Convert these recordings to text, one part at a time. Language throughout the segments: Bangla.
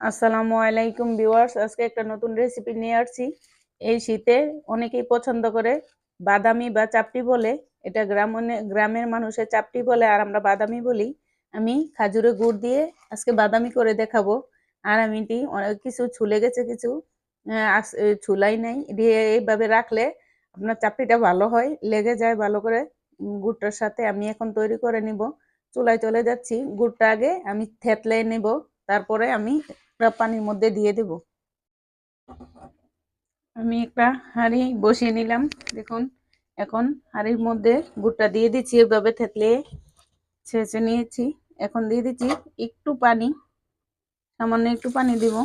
আসসালামু আলাইকুম ভিউয়ার্স, আজকে একটা নতুন রেসিপি নিয়ে আসছি। এই শীতে অনেকেই পছন্দ করে বাদামি বা চাপটি বলে, এটা গ্রাম গ্রামের মানুষের চাপটি বলে আর আমরা বাদামি বলি। আমি খাজুরে গুড় দিয়ে আজকে বাদামি করে দেখাবো। আর আমি এটি অনেক কিছু ছুলে গেছে, কিছু ছুলাই নাই। দিয়ে এইভাবে রাখলে আপনার চাপটিটা ভালো হয়, লেগে যায় ভালো করে। গুড়টার সাথে আমি এখন তৈরি করে নিব। চুলায় চলে যাচ্ছি। গুড়টা আগে আমি থেতলে নেব। তারপরে আমি পানির মধ্যে দিয়ে দেব। আমি একটা হাঁড়ি বসিয়ে নিলাম। দেখুন, এখন হাঁড়ির মধ্যে গুড়টা দিয়ে দিচ্ছি। এভাবে থেতলে ছেঁচে নিয়েছি। এখন দিয়ে দিচ্ছি একটু পানি, সামান্য একটু পানি দিব।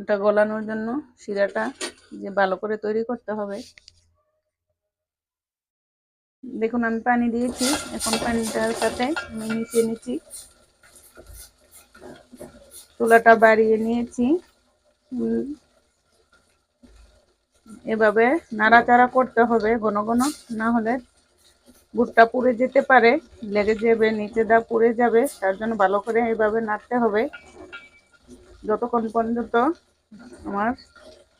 এটা গলানোর জন্য শিরাটা যে ভালো করে তৈরি করতে হবে। দেখুন, আমি পানি দিয়েছি। এখন পানিটার সাথে আমি মিশিয়ে নিচ্ছি। চুলাটা বাড়িয়ে নিয়েছি। এভাবে নাড়াচাড়া করতে হবে ঘন ঘন, না হলে গুড়টা পুড়ে যেতে পারে, লেগে যাবে, নিচে দা পুড়ে যাবে, তার জন্য ভালো করে এভাবে নাড়তে হবে। যতক্ষণ পর্যন্ত আমার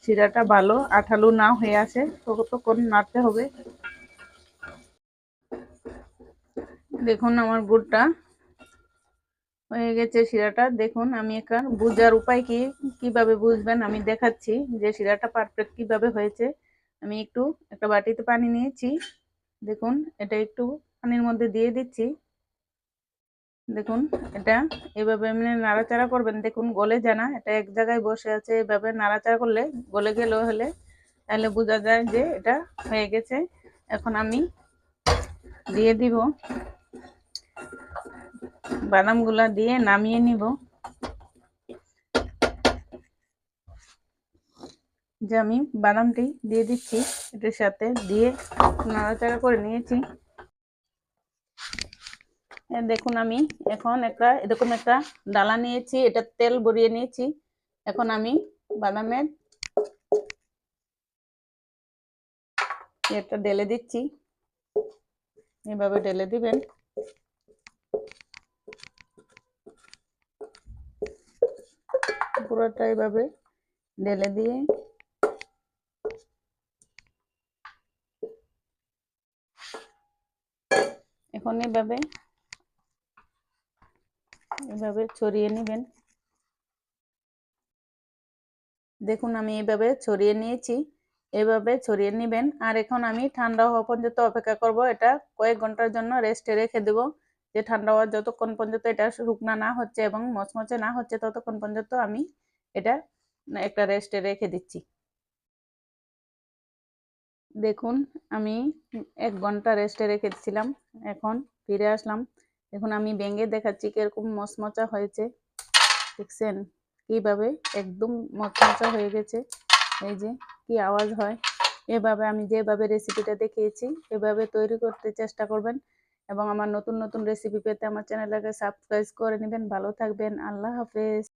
শিরাটা ভালো আঠালু না হয়ে আসে ততক্ষণ নাড়তে হবে। দেখুন আমার গুড়টা হয়ে গেছে শিরাটা। দেখুন, আমি এখান বুঝার উপায় কি, কীভাবে বুঝবেন? আমি দেখাচ্ছি যে শিরাটা পারফেক্ট কীভাবে হয়েছে। আমি একটু একটা বাটিতে পানি নিয়েছি। দেখুন, এটা একটু পানির মধ্যে দিয়ে দিচ্ছি। দেখুন, এটা এভাবে এমনি নাড়াচাড়া করবেন। দেখুন, গলে জানা এটা এক জায়গায় বসে আছে। এভাবে নাড়াচাড়া করলে গলে গেল হলে তাহলে বোঝা যায় যে এটা হয়ে গেছে। এখন আমি দিয়ে দিব। বাদামগুলা দিয়ে নামিয়ে নিব। যে আমি বাদামটি দিয়ে দিচ্ছি, এটার সাথে দিয়ে নাড়াচাড়া করে নিয়েছি। দেখুন আমি এখন একটা, এরকম একটা ডালা নিয়েছি, এটা তেল ভরিয়ে নিয়েছি। এখন আমি বাদামের এটা ঢেলে দিচ্ছি। এভাবে ঢেলে দিবেন। পুরোটা এইভাবে ঢেলে দিয়ে এখন এভাবে এভাবে ছড়িয়ে নেবেন। দেখুন আমি এভাবে ছড়িয়ে নিয়েছি, এভাবে ছড়িয়ে নেবেন। আর এখন আমি ঠান্ডা হওয়া পর্যন্ত অপেক্ষা করব, এটা কয়েক ঘণ্টার জন্য রেস্টে রেখে দেব। যে ঠান্ডা হওয়ার যতক্ষণ পর্যন্ত এটা শুকনা না হচ্ছে এবং মচমচে না হচ্ছে ততক্ষণ পর্যন্ত আমি এটা একটা রেস্টে রেখে দিচ্ছি। দেখুন, আমি এক ঘণ্টা রেস্টে রেখেছিলাম এখন ফিরে আসলাম। এখন আমি ভেঙে দেখাচ্ছি কীরকম মচমচা হয়েছে। দেখছেন কীভাবে একদম মচমচা হয়ে গেছে। এই যে কি আওয়াজ হয়। এভাবে আমি যেভাবে রেসিপিটা দেখিয়েছি, এভাবে তৈরি করতে চেষ্টা করবেন। এবং আমার নতুন নতুন রেসিপি পেতে আমার চ্যানেলটাকে সাবস্ক্রাইব করে নেবেন। ভালো থাকবেন। আল্লাহ হাফেজ।